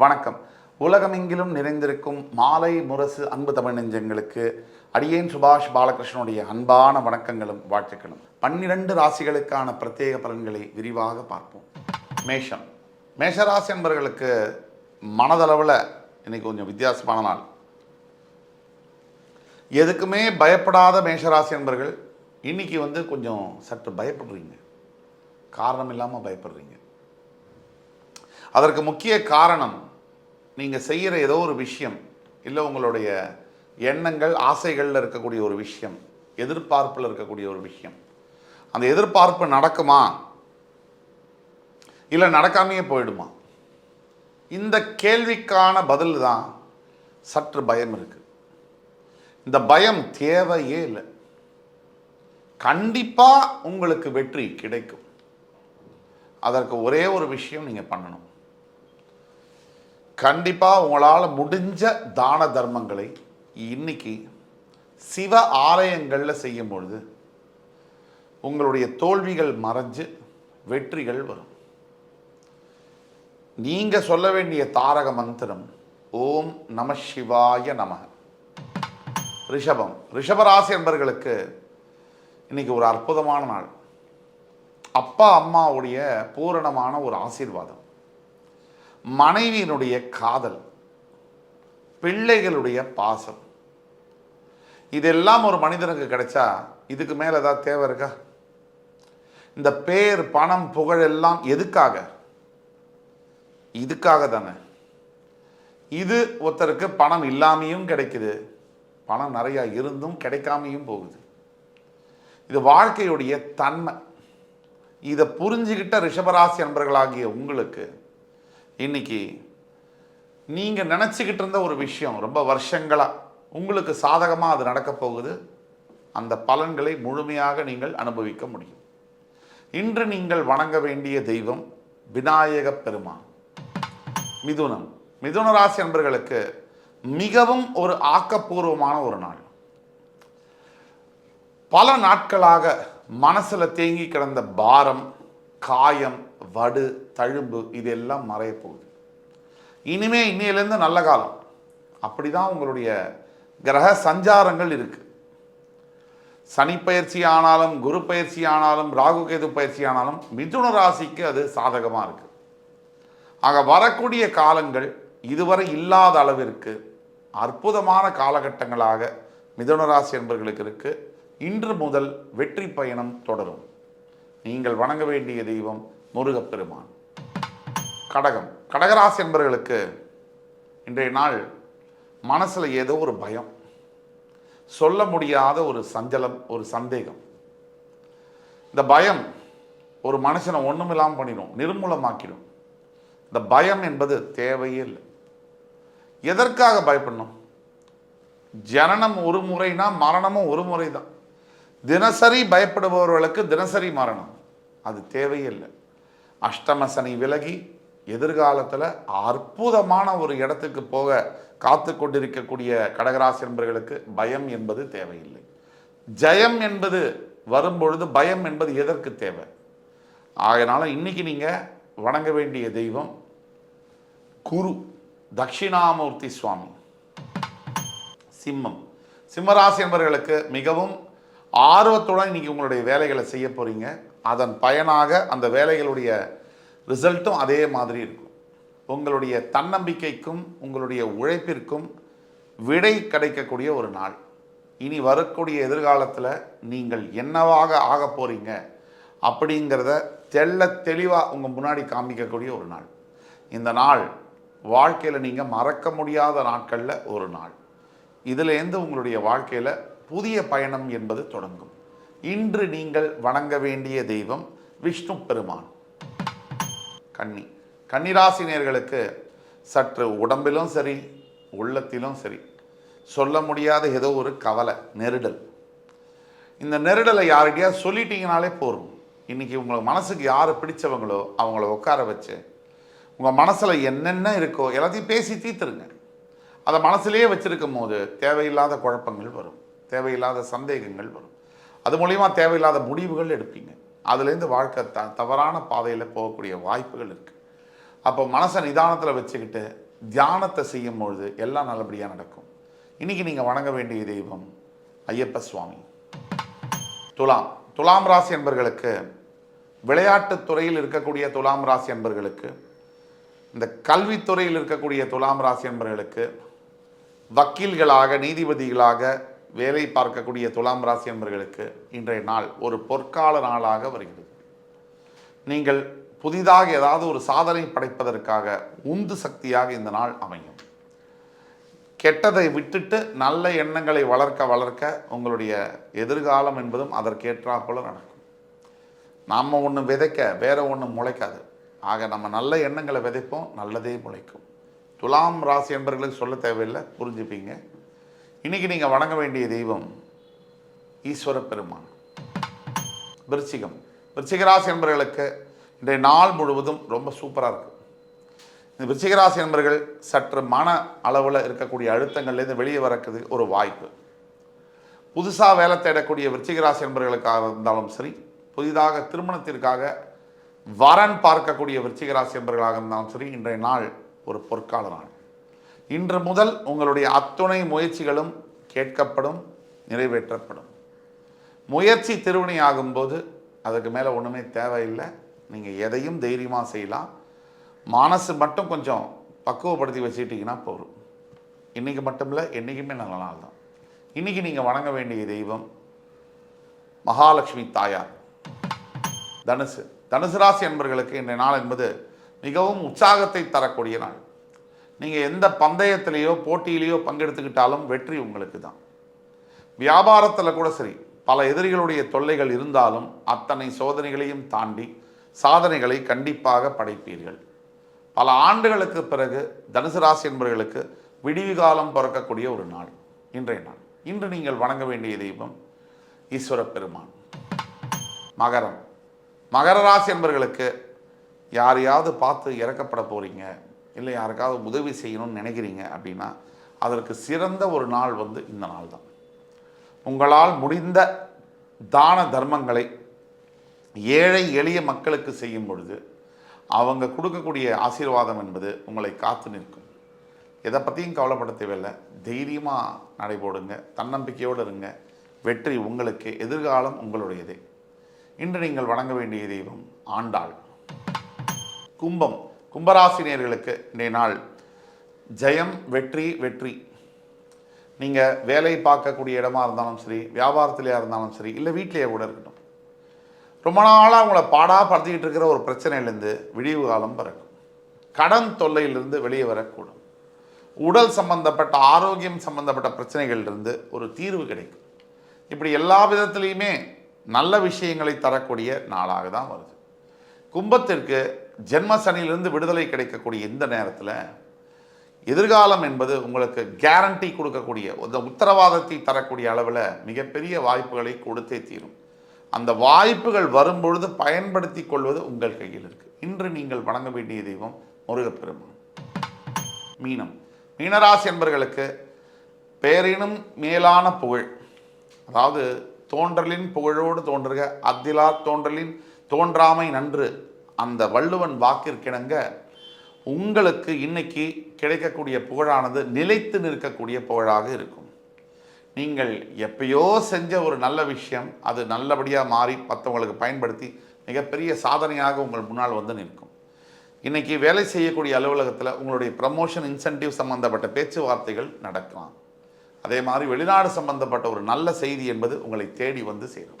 வணக்கம். உலகமெங்கிலும் நிறைந்திருக்கும் மாலை முரசு அன்பு தமிழ் நெஞ்சங்களுக்கு அடியேன் சுபாஷ் பாலகிருஷ்ணனுடைய அன்பான வணக்கங்களும் வாழ்த்துக்களும். பன்னிரண்டு ராசிகளுக்கான பிரத்யேக பலன்களை விரிவாக பார்ப்போம். மேஷம். மேஷராசி என்பவர்களுக்கு மனதளவில் இன்னைக்கு கொஞ்சம் வித்தியாசமான நாள். எதுக்குமே பயப்படாத மேஷராசி என்பர்கள் இன்னைக்கு வந்து கொஞ்சம் சற்று பயப்படுறீங்க. காரணம் இல்லாமல் பயப்படுறீங்க. அதற்கு முக்கிய காரணம் நீங்கள் செய்கிற ஏதோ ஒரு விஷயம் இல்லை உங்களுடைய எண்ணங்கள் ஆசைகளில் இருக்கக்கூடிய ஒரு விஷயம் எதிர்பார்ப்பில் இருக்கக்கூடிய ஒரு விஷயம். அந்த எதிர்பார்ப்பு நடக்குமா? இல்லை நடக்காமையே போயிடுமா? இந்த கேள்விக்கான பதில் தான் சற்று பயம் இருக்குது இந்த பயம் தேவையே இல்லை. கண்டிப்பாக உங்களுக்கு வெற்றி கிடைக்கும். அதற்கு ஒரே ஒரு விஷயம் நீங்கள் பண்ணணும். கண்டிப்பாக உங்களால் முடிஞ்ச தான தர்மங்களை இன்னைக்கு சிவ ஆலயங்களில் செய்யும் பொழுது உங்களுடைய தோல்விகள் மறைஞ்சு வெற்றிகள் வரும். நீங்கள் சொல்ல வேண்டிய தாரக மந்திரம் ஓம் நம சிவாய நம. ரிஷபம். ரிஷபராசி என்பர்களுக்கு இன்னைக்கு ஒரு அற்புதமான நாள். அப்பா அம்மாவுடைய பூரணமான ஒரு ஆசீர்வாதம். மனைவியினுடைய காதல் பிள்ளைகளுடைய பாசம். இதெல்லாம் ஒரு மனிதனுக்கு கிடைச்சா இதுக்கு மேலே ஏதாவது தேவை இருக்கா? இந்த பேர் பணம் புகழ் எல்லாம் எதுக்காக? இதுக்காக தானே. இது ஒருத்தருக்கு பணம் இல்லாமையும் கிடைக்குது. பணம் நிறையா இருந்தும் கிடைக்காமையும் போகுது. இது வாழ்க்கையுடைய தன்மை. இதை புரிஞ்சுக்கிட்ட ரிஷபராசி நண்பர்களாகிய உங்களுக்கு இன்னைக்கு நீங்கள் நினச்சிக்கிட்டு இருந்த ஒரு விஷயம் ரொம்ப வருஷங்களாக உங்களுக்கு சாதகமாக அது நடக்கப் போகுது? அந்த பலன்களை முழுமையாக நீங்கள் அனுபவிக்க முடியும். இன்று நீங்கள் வணங்க வேண்டிய தெய்வம் விநாயக பெருமான். மிதுனம். மிதுன ராசி நண்பர்களுக்கு மிகவும் ஒரு ஆக்கப்பூர்வமான ஒரு நாள். பல நாட்களாக மனசில் தேங்கி கிடந்த பாரம் காயம் வடு தழும்பு இதெல்லாம் மறைய போகுது. இனிமே இன்னையிலேருந்து நல்ல காலம். அப்படி தான் உங்களுடைய கிரக சஞ்சாரங்கள் இருக்குது சனி பயிற்சி ஆனாலும் குரு பயிற்சி ஆனாலும் ராகு கேது பயிற்சி ஆனாலும் மிதுன ராசிக்கு அது சாதகமாக இருக்குது ஆக வரக்கூடிய காலங்கள் இதுவரை இல்லாத அளவிற்கு அற்புதமான காலகட்டங்களாக மிதுன ராசி என்பர்களுக்கு இருக்கு. இன்று முதல் வெற்றி பயணம் தொடரும். நீங்கள் வணங்க வேண்டிய தெய்வம் முருகப்பெருமான். கடகம். கடகராசி என்பவர்களுக்கு இன்றைய நாள் மனசில் ஏதோ ஒரு பயம். சொல்ல முடியாத ஒரு சஞ்சலம் ஒரு சந்தேகம். இந்த பயம் ஒரு மனுஷனை ஒன்றுமில்லாமல் பண்ணிடும் நிர்மூலமாக்கிடும் இந்த பயம் என்பது தேவையே இல்லை. எதற்காக பயப்படணும்? ஜனனம் ஒரு முறைனா மரணமும் ஒரு முறை தான் தினசரி பயப்படுபவர்களுக்கு தினசரி மரணம். அது தேவையில்லை அஷ்டமசனை விலகி எதிர்காலத்தில் அற்புதமான ஒரு இடத்துக்கு போக காத்து கொண்டிருக்கக்கூடிய கடகராசி என்பவர்களுக்கு பயம் என்பது தேவையில்லை. ஜெயம் என்பது வரும்பொழுது பயம் என்பது எதற்கு தேவை? ஆகையினால இன்னைக்கு நீங்கள் வணங்க வேண்டிய தெய்வம் குரு தட்சிணாமூர்த்தி சுவாமி. சிம்மம். சிம்மராசி என்பர்களுக்கு மிகவும் ஆர்வத்துடன் இன்னைக்கு உங்களுடைய வேலைகளை செய்ய போகிறீங்க அதன் பயனாக அந்த வேலைகளுடைய ரிசல்ட்டும் அதே மாதிரி இருக்கும். உங்களுடைய தன்னம்பிக்கைக்கும் உங்களுடைய உழைப்பிற்கும் விடை கிடைக்கக்கூடிய ஒரு நாள். இனி வரக்கூடிய எதிர்காலத்தில் நீங்கள் என்னவாக ஆக போகிறீங்க அப்படிங்கிறத தெள்ள தெளிவாக உங்கள் முன்னாடி காமிக்கக்கூடிய ஒரு நாள். இந்த நாள் வாழ்க்கையில் நீங்கள் மறக்க முடியாத நாட்களில் ஒரு நாள். இதிலேருந்து உங்களுடைய வாழ்க்கையில் புதிய பயணம் என்பது தொடங்கும். இன்று நீங்கள் வணங்க வேண்டிய தெய்வம் விஷ்ணு பெருமான். கன்னி. கன்னிராசினியர்களுக்கு சற்று உடம்பிலும் சரி உள்ளத்திலும் சரி சொல்ல முடியாத ஏதோ ஒரு கவலை நெருடல். இந்த நெருடலை யார்கிட்டயா சொல்லிட்டீங்கனாலே போதும். இன்னைக்கு உங்களுக்கு மனசுக்கு யார் பிடிச்சவங்களோ அவங்கள உட்கார வச்சு உங்கள் மனசில் என்னென்ன இருக்கோ எல்லாத்தையும் பேசி தீர்த்துருங்க. அதை மனசுலேயே வச்சுருக்கும் போது தேவையில்லாத குழப்பங்கள் வரும். தேவையில்லாத சந்தேகங்கள் வரும். அது மூலிமா தேவையில்லாத முடிவுகள் எடுப்பீங்க. அதுலேருந்து வாழ்க்கை த தவறான பாதையில் போகக்கூடிய வாய்ப்புகள் இருக்குது அப்போ மனசை நிதானத்தில் வச்சுக்கிட்டு தியானத்தை செய்யும் பொழுது எல்லாம் நல்லபடியாக நடக்கும். இன்றைக்கி நீங்கள் வணங்க வேண்டிய தெய்வம் ஐயப்ப சுவாமி. துலாம் துலாம் ராசி என்பர்களுக்கு விளையாட்டுத் துறையில் இருக்கக்கூடிய துலாம் ராசி என்பர்களுக்கு இந்த கல்வித்துறையில் இருக்கக்கூடிய துலாம் ராசி என்பர்களுக்கு வக்கீல்களாக நீதிபதிகளாக வேலை பார்க்கக்கூடிய துலாம் ராசி என்பர்களுக்கு இன்றைய நாள் ஒரு பொற்கால நாளாக வருகிறது. நீங்கள் புதிதாக ஏதாவது ஒரு சாதனை படைப்பதற்காக உந்து சக்தியாக இந்த நாள் அமையும். கெட்டதை விட்டுட்டு நல்ல எண்ணங்களை வளர்க்க வளர்க்க உங்களுடைய எதிர்காலம் என்பதும் அதற்கேற்றாற்போல நடக்கும். நாம் ஒன்று விதைக்க வேற ஒன்றும் முளைக்காது. ஆக நம்ம நல்ல எண்ணங்களை விதைப்போம் நல்லதே முளைக்கும். துலாம் ராசி என்பர்களுக்கு சொல்ல தேவையில்லை புரிஞ்சுப்பீங்க. இன்னைக்கு நீங்கள் வணங்க வேண்டிய தெய்வம் ஈஸ்வர பெருமான் விருச்சிகம் விருச்சிகராசி என்பர்களுக்கு என்பவர்களுக்கு இன்றைய நாள் முழுவதும் ரொம்ப சூப்பராக இருக்குது இந்த விருச்சிகராசி என்பர்கள் சற்று மன அளவில் இருக்கக்கூடிய அழுத்தங்கள்லேருந்து வெளியே வரக்குது ஒரு வாய்ப்பு. புதுசாக வேலை தேடக்கூடிய விருச்சிகராசி என்பர்களுக்காக என்பவர்களுக்காக இருந்தாலும் சரி புதிதாக திருமணத்திற்காக வரன் பார்க்கக்கூடிய விருச்சிகராசி என்பர்களாக இருந்தாலும் சரி இன்றைய நாள் ஒரு பொற்கால நாள் இன்று முதல் உங்களுடைய அத்துணை முயற்சிகளும் கேட்கப்படும் நிறைவேற்றப்படும். முயற்சி திருவினை ஆகும்போது அதுக்கு மேலே ஒன்றுமே தேவையில்லை. நீங்கள் எதையும் தைரியமாக செய்யலாம். மனசு மட்டும் கொஞ்சம் பக்குவப்படுத்தி வச்சுக்கிட்டிங்கன்னா போதும். இன்றைக்கி மட்டும் இல்லை என்றைக்குமே நல்ல நாள் தான். இன்றைக்கி நீங்கள் வணங்க வேண்டிய தெய்வம் மகாலட்சுமி தாயார் தனுசு. தனுசு ராசி என்பர்களுக்கு இன்றைய நாள் என்பது மிகவும் உற்சாகத்தை தரக்கூடிய நாள். நீங்கள் எந்த பந்தயத்திலேயோ போட்டியிலேயோ பங்கெடுத்துக்கிட்டாலும் வெற்றி உங்களுக்கு தான் வியாபாரத்தில் கூட சரி பல எதிரிகளுடைய தொல்லைகள் இருந்தாலும் அத்தனை சோதனைகளையும் தாண்டி சாதனைகளை கண்டிப்பாக படைப்பீர்கள். பல ஆண்டுகளுக்கு பிறகு தனுசு ராசி என்பவர்களுக்கு விடிவு காலம் பிறக்கக்கூடிய ஒரு நாள் இன்றைய நாள். இன்று நீங்கள் வணங்க வேண்டிய தெய்வம் ஈஸ்வர பெருமான். மகரம். மகர ராசி என்பவர்களுக்கு யாரையாவது பார்த்து இறக்கப்பட போகிறீங்க இல்லை யாருக்காவது உதவி செய்யணும்னு நினைக்கிறீங்க அப்படின்னா அதற்கு சிறந்த ஒரு நாள் வந்து இந்த நாள் தான் உங்களால் முடிந்த தான தர்மங்களை ஏழை எளிய மக்களுக்கு செய்யும் பொழுது அவங்க கொடுக்கக்கூடிய ஆசீர்வாதம் என்பது உங்களை காத்து நிற்கும். எதை பற்றியும் கவலைப்பட தேவையில்லை. தைரியமாக நடைபோடுங்க தன்னம்பிக்கையோடு இருங்க. வெற்றி உங்களுக்கு எதிர்காலம் உங்களுடையதே. இன்று நீங்கள் வணங்க வேண்டிய தெய்வம் ஆண்டாள். கும்பம். கும்பராசினியர்களுக்கு இன்றைய நாள் ஜெயம் வெற்றி வெற்றி. நீங்கள் வேலை பார்க்கக்கூடிய இடமா இருந்தாலும் சரி வியாபாரத்திலேயா இருந்தாலும் சரி இல்லை வீட்டிலேயே கூட இருக்கட்டும். ரொம்ப நாளாக உங்களை பாடாக படுத்திக்கிட்டு இருக்கிற ஒரு பிரச்சனையிலேருந்து விடிவு காலம் பிறக்கும். கடன் தொல்லையிலிருந்து வெளியே வரக்கூடும். உடல் சம்பந்தப்பட்ட ஆரோக்கியம் சம்பந்தப்பட்ட பிரச்சனைகளிலிருந்து ஒரு தீர்வு கிடைக்கும். இப்படி எல்லா விதத்துலேயுமே நல்ல விஷயங்களை தரக்கூடிய நாளாக தான் வருது. கும்பத்திற்கு ஜென்ம சனியிலிருந்து விடுதலை கிடைக்கக்கூடிய இந்த நேரத்தில் எதிர்காலம் என்பது உங்களுக்கு கேரண்டி கொடுக்கக்கூடிய அந்த உத்தரவாதத்தை தரக்கூடிய அளவில் மிகப்பெரிய வாய்ப்புகளை கொடுத்தே தீரும். அந்த வாய்ப்புகள் வரும்பொழுது பயன்படுத்தி கொள்வது உங்கள் கையில் இருக்குது இன்று நீங்கள் வணங்க வேண்டிய தெய்வம் முருகப்பெருமான். மீனம். மீனராசி என்பர்களுக்கு பேரினும் மேலான புகழ். அதாவது தோன்றலின் புகழோடு தோன்றுக. அத்திலா தோன்றலின் தோன்றாமை நன்று. அந்த வள்ளுவன் வாக்கிற்கிணங்க உங்களுக்கு இன்னைக்கு கிடைக்கக்கூடிய புகழானது நிலைத்து நிற்கக்கூடிய புகழாக இருக்கும். நீங்கள் எப்பயோ செஞ்ச ஒரு நல்ல விஷயம் அது நல்லபடியாக மாறி மற்றவங்களுக்கு பயன்படுத்தி மிகப்பெரிய சாதனையாக உங்கள் முன்னால் வந்து நிற்கும். இன்னைக்கு வேலை செய்யக்கூடிய அலுவலகத்தில் உங்களுடைய ப்ரமோஷன் இன்சென்டிவ் சம்பந்தப்பட்ட பேச்சுவார்த்தைகள் நடக்கலாம். அதே மாதிரி வெளிநாடு சம்பந்தப்பட்ட ஒரு நல்ல செய்தி என்பது உங்களை தேடி வந்து சேரும்.